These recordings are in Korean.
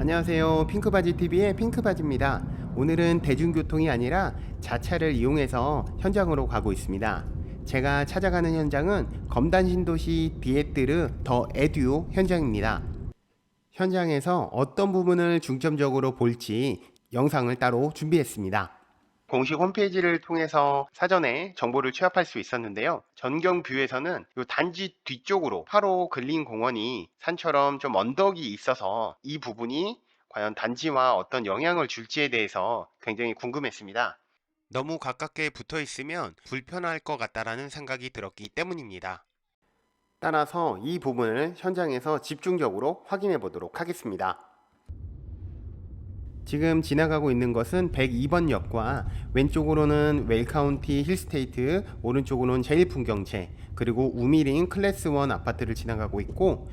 안녕하세요. 핑크바지TV의 핑크바지입니다. 오늘은 대중교통이 아니라 자차를 이용해서 현장으로 가고 있습니다. 제가 찾아가는 현장은 검단신도시 디에뜨르 더 에듀 현장입니다. 현장에서 어떤 부분을 중점적으로 볼지 영상을 따로 준비했습니다. 공식 홈페이지를 통해서 사전에 정보를 취합할 수 있었는데요. 전경 뷰에서는 이 단지 뒤쪽으로 8호 근린 공원이 산처럼 좀 언덕이 있어서 이 부분이 과연 단지와 어떤 영향을 줄지에 대해서 굉장히 궁금했습니다. 너무 가깝게 붙어 있으면 불편할 것 같다라는 생각이 들었기 때문입니다. 따라서 이 부분을 현장에서 집중적으로 확인해 보도록 하겠습니다. 지금 지나가고 있는 것은 102번 역과 왼쪽으로는 웰카운티 힐스테이트, 오른쪽으로는 제일풍경채, 그리고 우미린 클래스 1 아파트를 지나가고 있고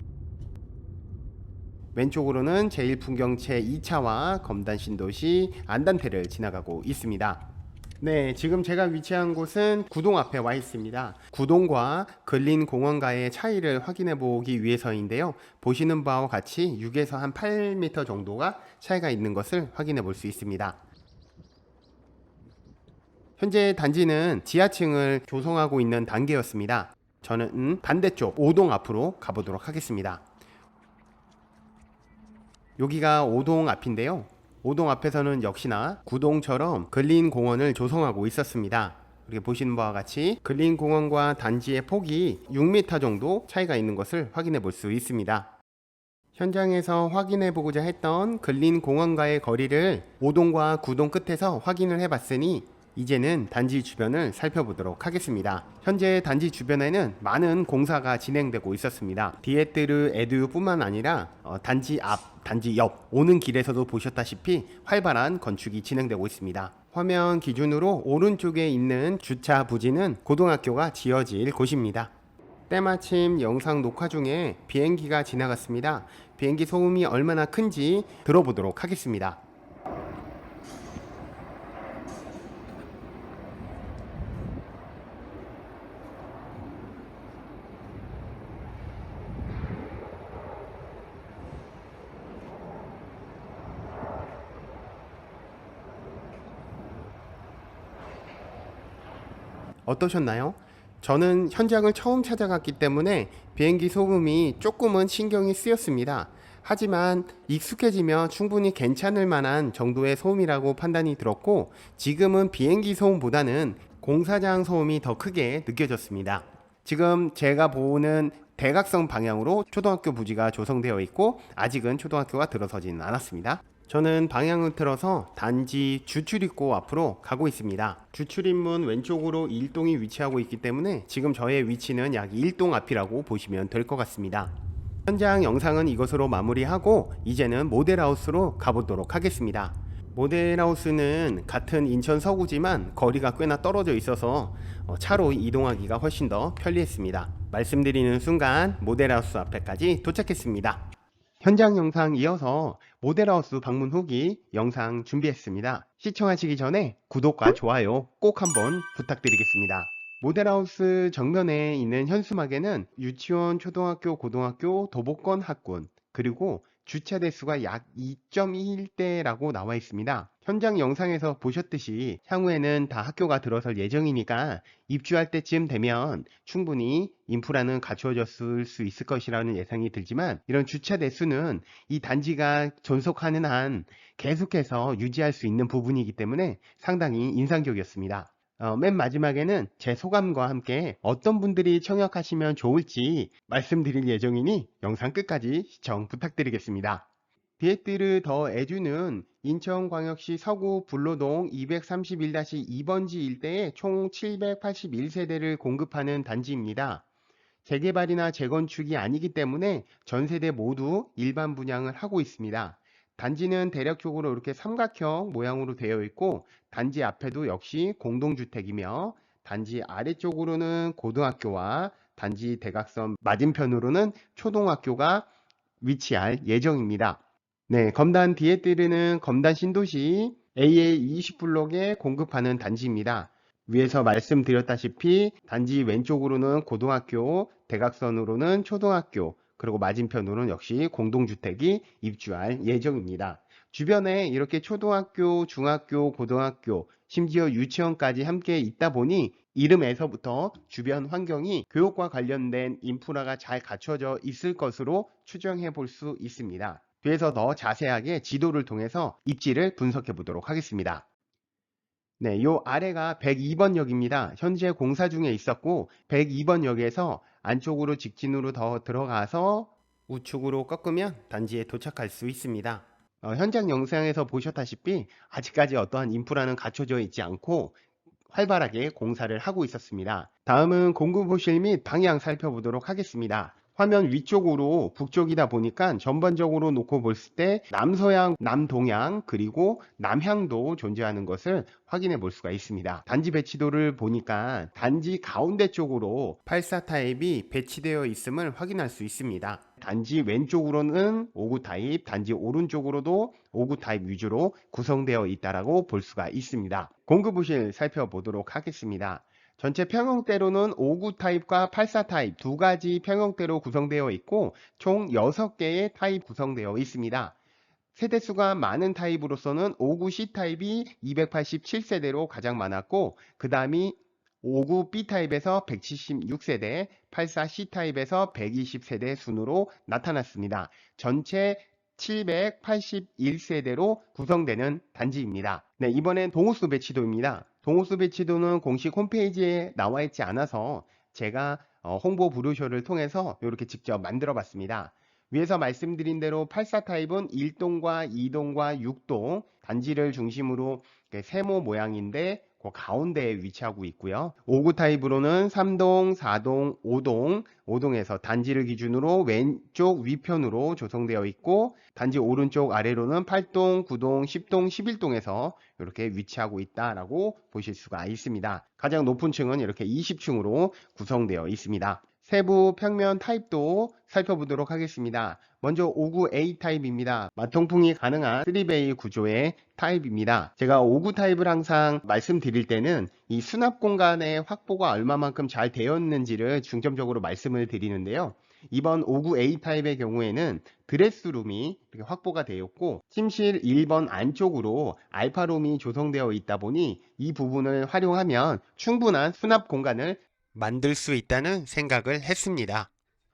왼쪽으로는 제일풍경채 2차와 검단 신도시 안단테를 지나가고 있습니다. 네, 지금 제가 위치한 곳은 구동 앞에 와 있습니다. 구동과 근린 공원과의 차이를 확인해 보기 위해서인데요. 보시는 바와 같이 6에서 한 8m 정도가 차이가 있는 것을 확인해 볼 수 있습니다. 현재 단지는 지하층을 조성하고 있는 단계였습니다. 저는 반대쪽 5동 앞으로 가보도록 하겠습니다. 여기가 5동 앞인데요. 5동 앞에서는 역시나 구동처럼 근린 공원을 조성하고 있었습니다. 이렇게 보시는 바와 같이 근린 공원과 단지의 폭이 6m 정도 차이가 있는 것을 확인해 볼 수 있습니다. 현장에서 확인해 보고자 했던 근린 공원과의 거리를 5동과 9동 끝에서 확인을 해 봤으니 이제는 단지 주변을 살펴보도록 하겠습니다. 현재 단지 주변에는 많은 공사가 진행되고 있었습니다. 디에뜨르 에듀뿐만 아니라 어, 단지 앞, 단지 옆 오는 길에서도 보셨다시피 활발한 건축이 진행되고 있습니다. 화면 기준으로 오른쪽에 있는 주차 부지는 고등학교가 지어질 곳입니다. 때마침 영상 녹화 중에 비행기가 지나갔습니다. 비행기 소음이 얼마나 큰지 들어보도록 하겠습니다. 어떠셨나요? 저는 현장을 처음 찾아갔기 때문에 비행기 소음이 조금은 신경이 쓰였습니다. 하지만 익숙해지면 충분히 괜찮을 만한 정도의 소음이라고 판단이 들었고 지금은 비행기 소음보다는 공사장 소음이 더 크게 느껴졌습니다. 지금 제가 보는 대각선 방향으로 초등학교 부지가 조성되어 있고 아직은 초등학교가 들어서지는 않았습니다. 저는 방향을 틀어서 단지 주출입구 앞으로 가고 있습니다. 주출입문 왼쪽으로 1동이 위치하고 있기 때문에 지금 저의 위치는 약 1동 앞이라고 보시면 될 것 같습니다. 현장 영상은 이것으로 마무리하고 이제는 모델하우스로 가보도록 하겠습니다. 모델하우스는 같은 인천 서구지만 거리가 꽤나 떨어져 있어서 어, 차로 이동하기가 훨씬 더 편리했습니다. 말씀드리는 순간 모델하우스 앞에까지 도착했습니다. 현장 영상 이어서 모델하우스 방문 후기 영상 준비했습니다. 시청하시기 전에 구독과 좋아요 꼭 한번 부탁드리겠습니다. 모델하우스 정면에 있는 현수막에는 유치원, 초등학교, 고등학교, 도보권 학군, 그리고 주차 대수가 약 2.21대라고 나와 있습니다. 현장 영상에서 보셨듯이 향후에는 다 학교가 들어설 예정이니까 입주할 때쯤 되면 충분히 인프라는 갖추어졌을 수 있을 것이라는 예상이 들지만 이런 주차 대수는 이 단지가 존속하는 한 계속해서 유지할 수 있는 부분이기 때문에 상당히 인상적이었습니다. 어, 맨 마지막에는 제 소감과 함께 어떤 분들이 청약하시면 좋을지 말씀드릴 예정이니 영상 끝까지 시청 부탁드리겠습니다. 디에뜨르 더 에듀는 인천광역시 서구 불로동 231-2번지 일대에 총 781세대를 공급하는 단지입니다. 재개발이나 재건축이 아니기 때문에 전 세대 모두 일반 분양을 하고 있습니다. 단지는 대략적으로 이렇게 삼각형 모양으로 되어 있고 단지 앞에도 역시 공동주택이며 단지 아래쪽으로는 고등학교와 단지 대각선 맞은편으로는 초등학교가 위치할 예정입니다. 네, 검단 디에뜨르는 검단 신도시 AA20블록에 공급하는 단지입니다. 위에서 말씀드렸다시피 단지 왼쪽으로는 고등학교, 대각선으로는 초등학교, 그리고 맞은편으로는 역시 공동주택이 입주할 예정입니다. 주변에 이렇게 초등학교, 중학교, 고등학교, 심지어 유치원까지 함께 있다 보니 이름에서부터 주변 환경이 교육과 관련된 인프라가 잘 갖춰져 있을 것으로 추정해 볼 수 있습니다. 뒤에서 더 자세하게 지도를 통해서 입지를 분석해 보도록 하겠습니다. 네, 요 아래가 102번 역입니다. 현재 공사 중에 있었고 102번 역에서 안쪽으로 직진으로 더 들어가서 우측으로 꺾으면 단지에 도착할 수 있습니다. 어, 현장 영상에서 보셨다시피 아직까지 어떠한 인프라는 갖춰져 있지 않고 활발하게 공사를 하고 있었습니다. 다음은 공급 호실 및 방향 살펴보도록 하겠습니다. 화면 위쪽으로 북쪽이다 보니까 전반적으로 놓고 볼 때 남서양, 남동양, 그리고 남향도 존재하는 것을 확인해 볼 수가 있습니다. 단지 배치도를 보니까 단지 가운데 쪽으로 84 타입이 배치되어 있음을 확인할 수 있습니다. 단지 왼쪽으로는 59 타입, 단지 오른쪽으로도 59 타입 위주로 구성되어 있다라고 볼 수가 있습니다. 공급부실 살펴보도록 하겠습니다. 전체 평형대로는 59 타입과 84 타입 두 가지 평형대로 구성되어 있고 총 6개의 타입 구성되어 있습니다. 세대수가 많은 타입으로서는 59C 타입이 287세대로 가장 많았고 그 다음이 59B 타입에서 176세대, 84C 타입에서 120세대 순으로 나타났습니다. 전체 781세대로 구성되는 단지입니다. 네, 이번엔 동호수 배치도입니다. 동호수 배치도는 공식 홈페이지에 나와 있지 않아서 제가 어, 홍보 브로셔를 통해서 이렇게 직접 만들어 봤습니다. 위에서 말씀드린 대로 84 타입은 1동과 2동과 6동 단지를 중심으로 세모 모양인데 그 가운데에 위치하고 있고요. 59 타입으로는 3동, 4동, 5동, 5동에서 단지를 기준으로 왼쪽 위편으로 조성되어 있고 단지 오른쪽 아래로는 8동, 9동, 10동, 11동에서 이렇게 위치하고 있다라고 보실 수가 있습니다. 가장 높은 층은 이렇게 20층으로 구성되어 있습니다. 세부 평면 타입도 살펴보도록 하겠습니다. 먼저 59A 타입입니다. 마통풍이 가능한 3베이 구조의 타입입니다. 제가 59 타입을 항상 말씀드릴 때는 이 수납 공간의 확보가 얼마만큼 잘 되었는지를 중점적으로 말씀을 드리는데요. 이번 59A 타입의 경우에는 드레스룸이 확보가 되었고 침실 1번 안쪽으로 알파룸이 조성되어 있다 보니 이 부분을 활용하면 충분한 수납 공간을 만들 수 있다는 생각을 했습니다.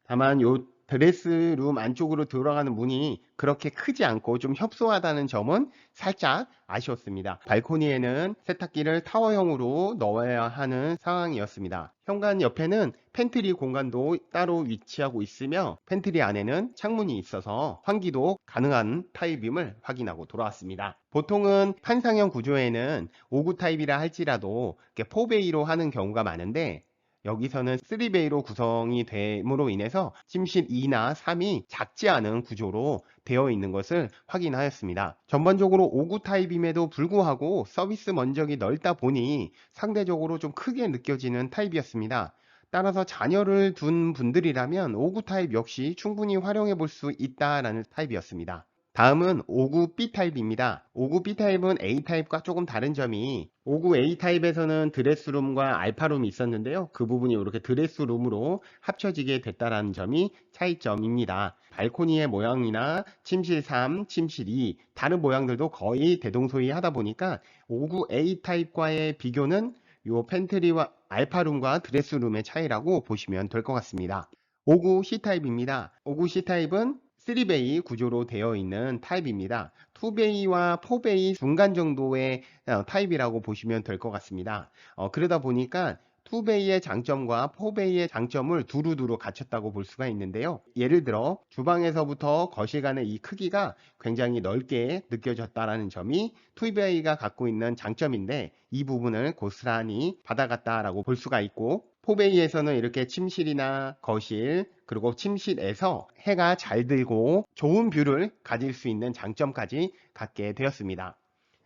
다만 요 드레스룸 안쪽으로 들어가는 문이 그렇게 크지 않고 좀 협소하다는 점은 살짝 아쉬웠습니다. 발코니에는 세탁기를 타워형으로 넣어야 하는 상황이었습니다. 현관 옆에는 팬트리 공간도 따로 위치하고 있으며 팬트리 안에는 창문이 있어서 환기도 가능한 타입임을 확인하고 돌아왔습니다. 보통은 판상형 구조에는 59 타입이라 할지라도 4베이로 하는 경우가 많은데 여기서는 3베이로 구성이 됨으로 인해서 침실 2나 3이 작지 않은 구조로 되어 있는 것을 확인하였습니다. 전반적으로 59 타입임에도 불구하고 서비스 면적이 넓다 보니 상대적으로 좀 크게 느껴지는 타입이었습니다. 따라서 자녀를 둔 분들이라면 59 타입 역시 충분히 활용해 볼 수 있다라는 타입이었습니다. 다음은 59B 타입입니다. 59B 타입은 A 타입과 조금 다른 점이 59A 타입에서는 드레스룸과 알파룸이 있었는데요. 그 부분이 이렇게 드레스룸으로 합쳐지게 됐다는 점이 차이점입니다. 발코니의 모양이나 침실 3, 침실 2 다른 모양들도 거의 대동소이하다 보니까 59A 타입과의 비교는 이 팬트리와 알파룸과 드레스룸의 차이라고 보시면 될 것 같습니다. 59C 타입입니다. 59C 타입은 3베이 구조로 되어 있는 타입입니다. 2베이와 4베이 중간 정도의 어, 타입이라고 보시면 될 것 같습니다. 어, 그러다 보니까 2베이의 장점과 4베이의 장점을 두루두루 갖췄다고 볼 수가 있는데요. 예를 들어 주방에서부터 거실 간의 이 크기가 굉장히 넓게 느껴졌다라는 점이 2베이가 갖고 있는 장점인데 이 부분을 고스란히 받아갔다라고 볼 수가 있고 포베이에서는 이렇게 침실이나 거실 그리고 침실에서 해가 잘 들고 좋은 뷰를 가질 수 있는 장점까지 갖게 되었습니다.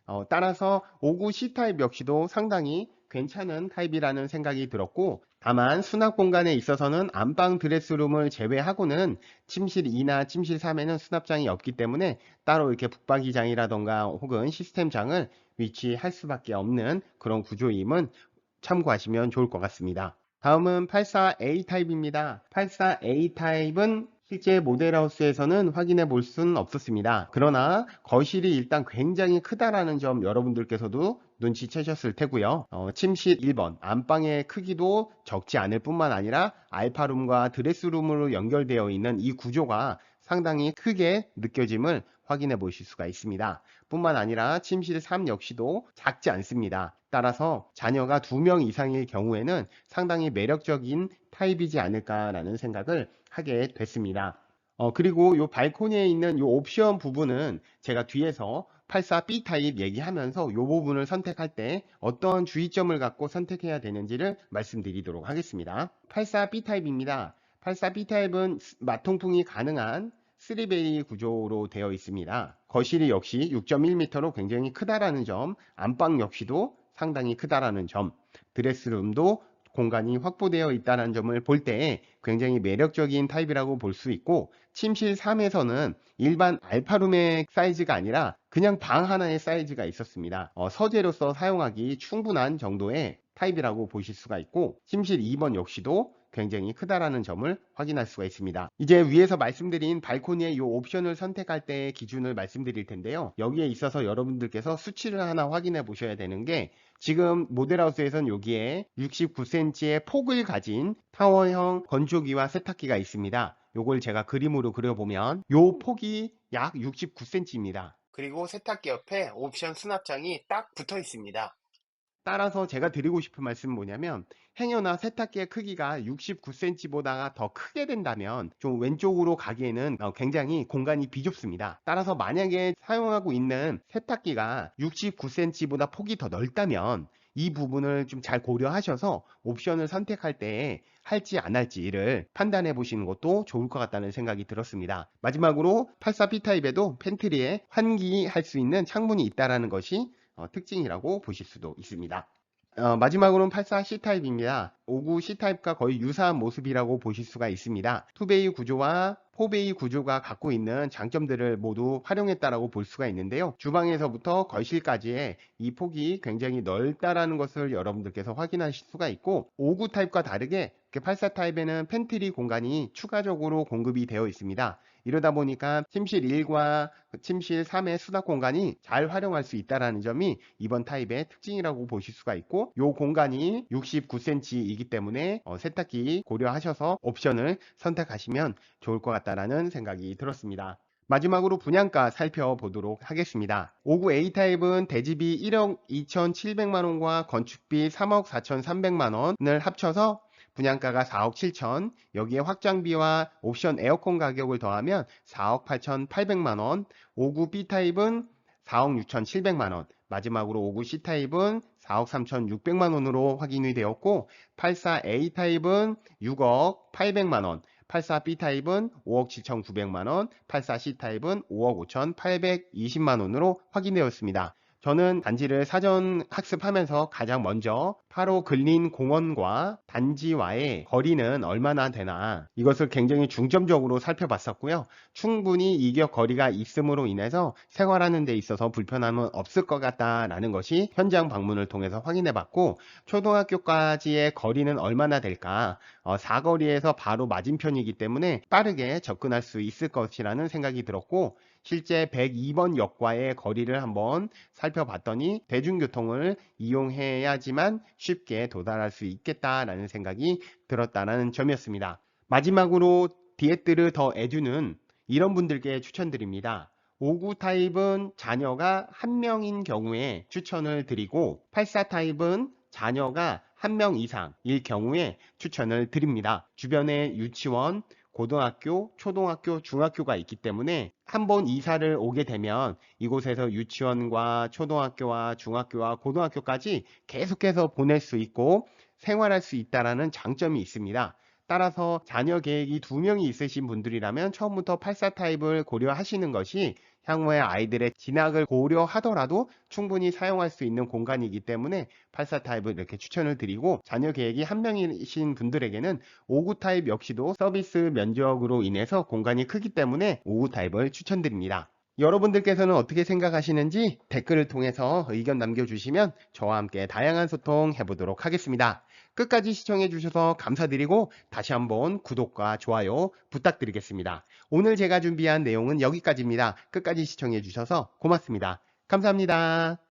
어, 따라서 59 C타입 역시도 상당히 괜찮은 타입이라는 생각이 들었고 다만 수납 공간에 있어서는 안방 드레스룸을 제외하고는 침실 2나 침실 3에는 수납장이 없기 때문에 따로 이렇게 북박이장이라던가 혹은 시스템장을 위치할 수밖에 없는 그런 구조임은 참고하시면 좋을 것 같습니다. 다음은 84A 타입입니다. 84A 타입은 실제 모델하우스에서는 확인해 볼 수는 없었습니다. 그러나 거실이 일단 굉장히 크다라는 점 여러분들께서도 눈치채셨을 테고요. 어, 침실 1번 안방의 크기도 적지 않을 뿐만 아니라 알파룸과 드레스룸으로 연결되어 있는 이 구조가 상당히 크게 느껴짐을 확인해 보실 수가 있습니다. 뿐만 아니라 침실 3 역시도 작지 않습니다. 따라서 자녀가 2명 이상일 경우에는 상당히 매력적인 타입이지 않을까라는 생각을 하게 됐습니다. 어, 그리고 이 발코니에 있는 이 옵션 부분은 제가 뒤에서 84B 타입 얘기하면서 이 부분을 선택할 때 어떤 주의점을 갖고 선택해야 되는지를 말씀드리도록 하겠습니다. 84B 타입입니다. 84B 타입은 마통풍이 가능한 3베이 구조로 되어 있습니다. 거실이 역시 6.1m로 굉장히 크다라는 점, 안방 역시도 상당히 크다라는 점, 드레스룸도 공간이 확보되어 있다는 점을 볼 때 굉장히 매력적인 타입이라고 볼 수 있고 침실 3에서는 일반 알파룸의 사이즈가 아니라 그냥 방 하나의 사이즈가 있었습니다. 어, 서재로서 사용하기 충분한 정도의 타입이라고 보실 수가 있고 침실 2번 역시도 굉장히 크다라는 점을 확인할 수가 있습니다. 이제 위에서 말씀드린 발코니의 이 옵션을 선택할 때의 기준을 말씀드릴 텐데요. 여기에 있어서 여러분들께서 수치를 하나 확인해 보셔야 되는 게 지금 모델하우스에선 여기에 69cm의 폭을 가진 타워형 건조기와 세탁기가 있습니다. 요걸 제가 그림으로 그려보면 요 폭이 약 69cm입니다. 그리고 세탁기 옆에 옵션 수납장이 딱 붙어 있습니다. 따라서 제가 드리고 싶은 말씀은 뭐냐면 행여나 세탁기의 크기가 69cm보다 더 크게 된다면 좀 왼쪽으로 가기에는 어, 굉장히 공간이 비좁습니다. 따라서 만약에 사용하고 있는 세탁기가 69cm보다 폭이 더 넓다면 이 부분을 좀 잘 고려하셔서 옵션을 선택할 때 할지 안 할지를 판단해 보시는 것도 좋을 것 같다는 생각이 들었습니다. 마지막으로 84B 타입에도 팬트리에 환기할 수 있는 창문이 있다는 것이 어, 특징이라고 보실 수도 있습니다. 어, 마지막으로는 84 C타입입니다. 59 C타입과 거의 유사한 모습이라고 보실 수가 있습니다. 투베이 구조와 포베이 구조가 갖고 있는 장점들을 모두 활용했다라고 볼 수가 있는데요. 주방에서부터 거실까지의 이 폭이 굉장히 넓다라는 것을 여러분들께서 확인하실 수가 있고 59 타입과 다르게 84 타입에는 팬트리 공간이 추가적으로 공급이 되어 있습니다. 이러다 보니까 침실 1과 침실 3의 수납 공간이 잘 활용할 수 있다는 점이 이번 타입의 특징이라고 보실 수가 있고 이 공간이 69cm이기 때문에 어, 세탁기 고려하셔서 옵션을 선택하시면 좋을 것 같다라는 생각이 들었습니다. 마지막으로 분양가 살펴보도록 하겠습니다. 59A 타입은 대지비 1억 2,700만원과 건축비 3억 4,300만원을 합쳐서 분양가가 4억 7천, 여기에 확장비와 옵션 에어컨 가격을 더하면 4억 8,800만원, 59B 타입은 4억 6,700만원, 마지막으로 59C 타입은 4억 3,600만원으로 확인이 되었고, 84A 타입은 6억 800만원, 84B 타입은 5억 7,900만원, 84C 타입은 5억 5,820만 원으로 확인되었습니다. 저는 단지를 사전 학습하면서 가장 먼저 바로 근린 공원과 단지와의 거리는 얼마나 되나 이것을 굉장히 중점적으로 살펴봤었고요. 충분히 이격 거리가 있음으로 인해서 생활하는 데 있어서 불편함은 없을 것 같다라는 것이 현장 방문을 통해서 확인해봤고 초등학교까지의 거리는 얼마나 될까 어, 사거리에서 바로 맞은편이기 때문에 빠르게 접근할 수 있을 것이라는 생각이 들었고 실제 102번 역과의 거리를 한번 살펴봤더니 대중교통을 이용해야지만 쉽게 도달할 수 있겠다라는 생각이 들었다는 점이었습니다. 마지막으로 디에뜨르 더 에듀는 이런 분들께 추천드립니다. 59 타입은 자녀가 한 명인 경우에 추천을 드리고 84 타입은 자녀가 한명 이상일 경우에 추천을 드립니다. 주변에 유치원, 고등학교, 초등학교, 중학교가 있기 때문에 한번 이사를 오게 되면 이곳에서 유치원과 초등학교와 중학교와 고등학교까지 계속해서 보낼 수 있고 생활할 수 있다라는 장점이 있습니다. 따라서 자녀 계획이 두 명이 있으신 분들이라면 처음부터 84 타입을 고려하시는 것이 향후에 아이들의 진학을 고려하더라도 충분히 사용할 수 있는 공간이기 때문에 84 타입을 이렇게 추천을 드리고 자녀 계획이 한 명이신 분들에게는 59 타입 역시도 서비스 면적으로 인해서 공간이 크기 때문에 59 타입을 추천드립니다. 여러분들께서는 어떻게 생각하시는지 댓글을 통해서 의견 남겨주시면 저와 함께 다양한 소통 해보도록 하겠습니다. 끝까지 시청해 주셔서 감사드리고 다시 한번 구독과 좋아요 부탁드리겠습니다. 오늘 제가 준비한 내용은 여기까지입니다. 끝까지 시청해 주셔서 고맙습니다. 감사합니다.